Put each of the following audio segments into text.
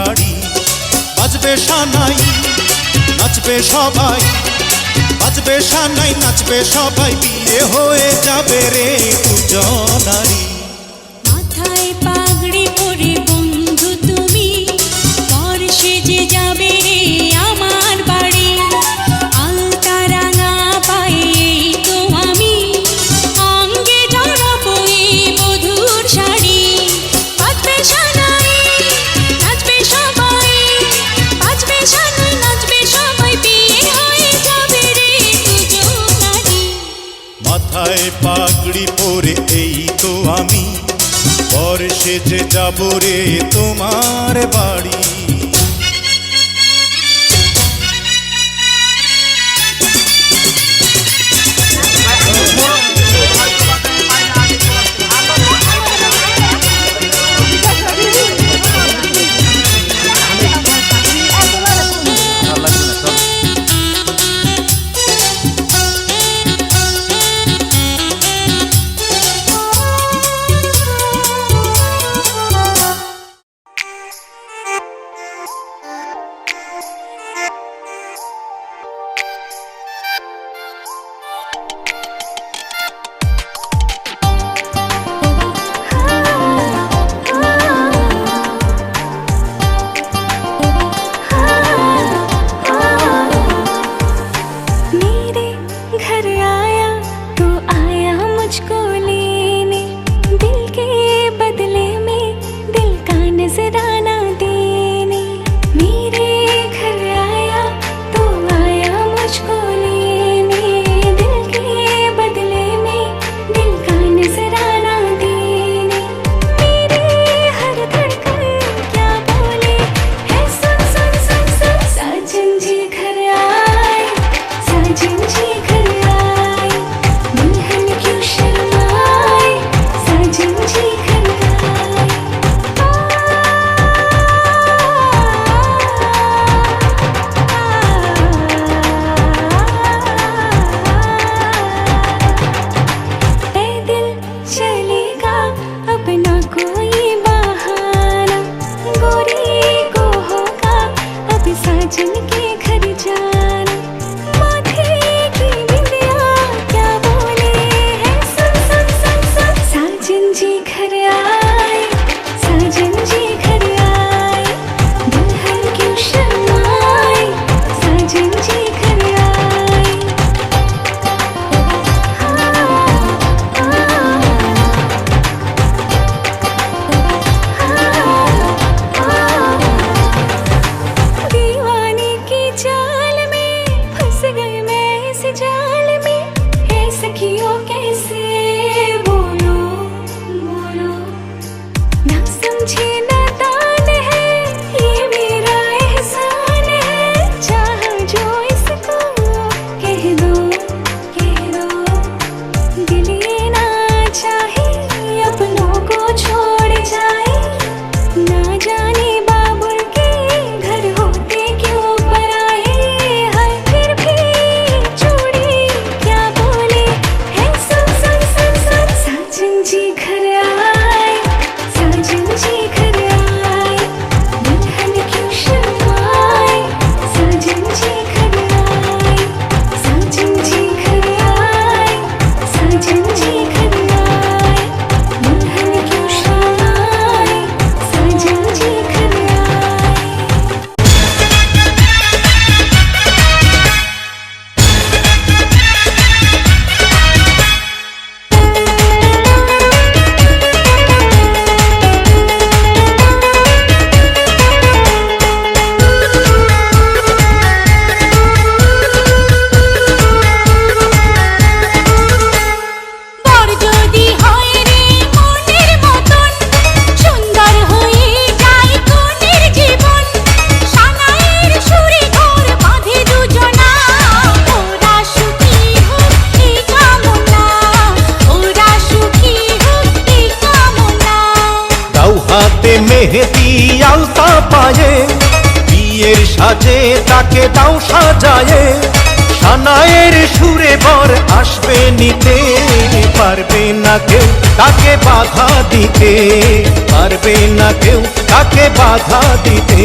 শাড়ি বাজবে সানাই নাচবে সবাই বাজবে সানাই নাচবে সবাই বিয়ে হয়ে যাবে রে দুজনারী পাগড়ি পরে এই তো আমি। পর সেজে যাব রে তোমার বাড়ি। সাজে, তাকে দাও সাজায়ে। সানায়ের সুরে বর আসবে নিতে, পারবে না কেউ তাকে বাধা দিতে, পারবে না কেউ তাকে বাধা দিতে।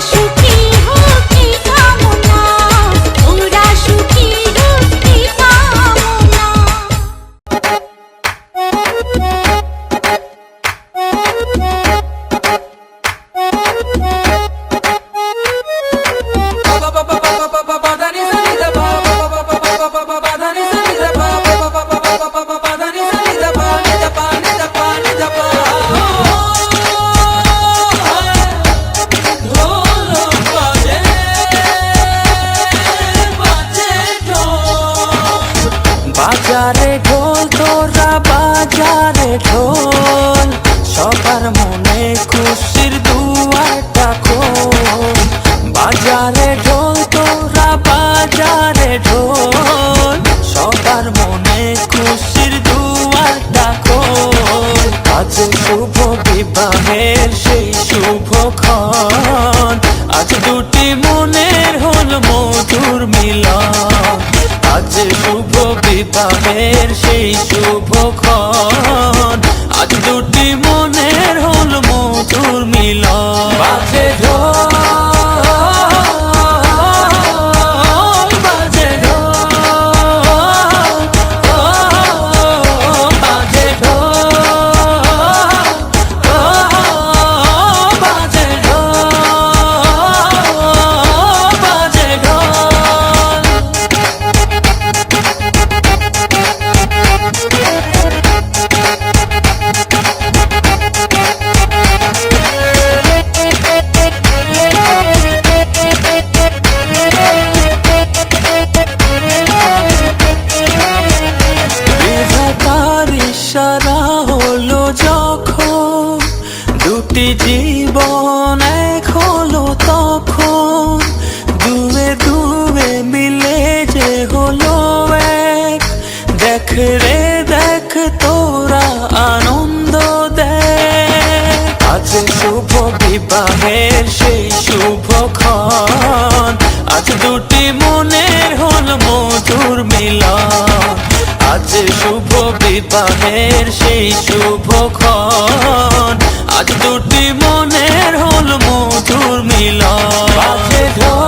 সুখী রে দেখ তোরা আনন্দ দে। আজ শুভ বিবাহের সেই শুভ ক্ষণ। আজ দুটি মনের হল মধুর মিলন। আজ শুভ বিবাহের সেই শুভ খন আজ দুটি মনের হল মধুর মিলন।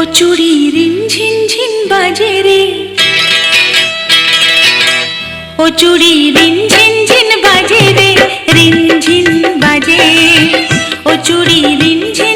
কচুরি রিন ঝিন ঝিন বাজে রে। ও চুরি ঝিন ঝিন বাজে রে রিন বাজে। ও চুরি ঝিন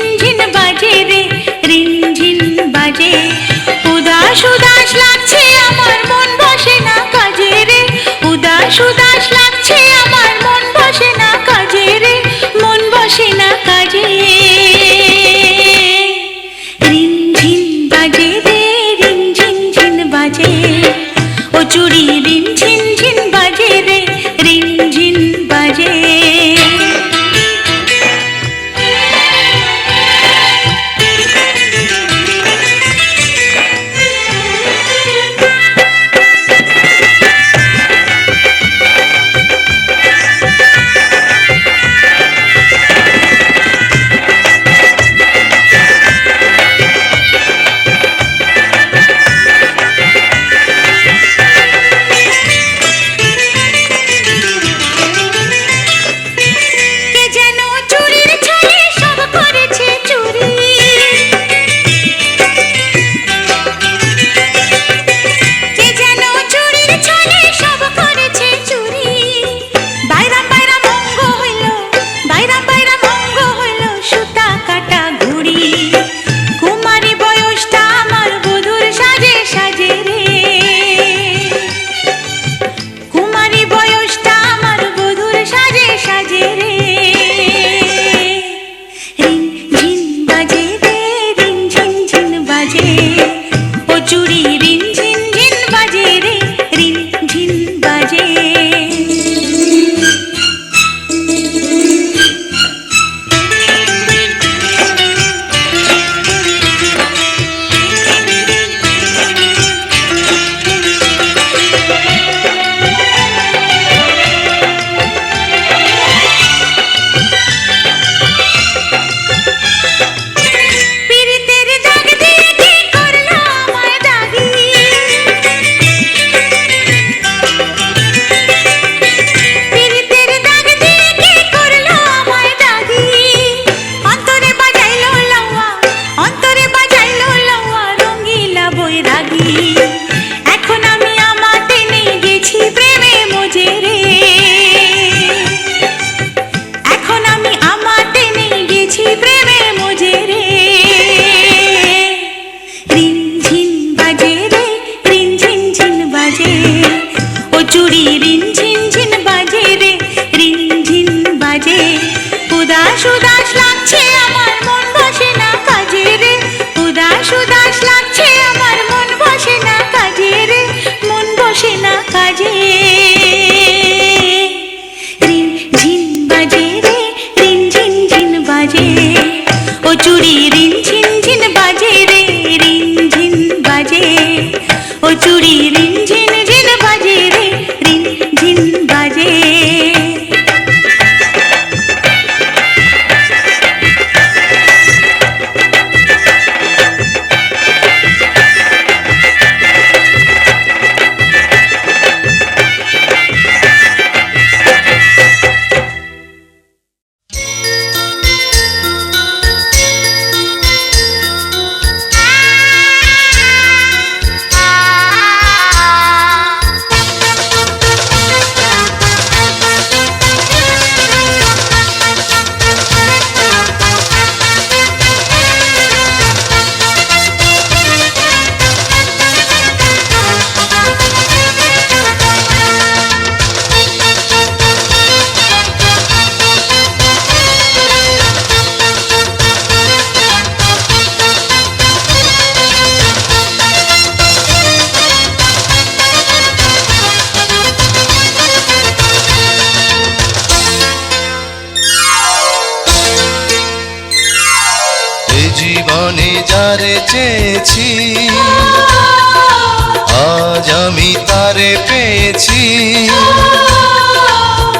তারে পেয়েছি।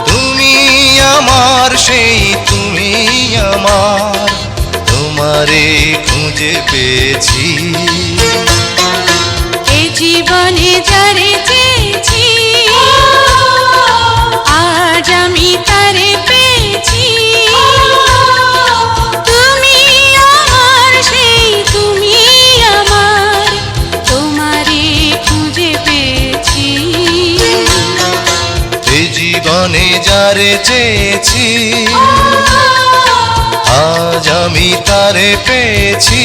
তুমি আমার সেই তুমি আমার তোমারে খুঁজে পেয়েছি। এই জীবনে যারে যারে চেয়েছি। আজ আমি তারে পেয়েছি।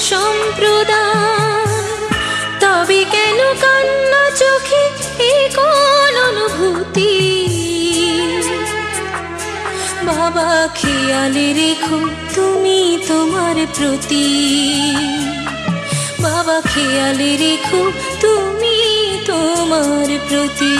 কন্যা তবে কেন কান্না চোখে কোন অনুভূতি? বাবা, খেয়ালে রেখো তুমি তোমার প্রতি। বাবা, খেয়ালে রেখো তুমি তোমার প্রতি।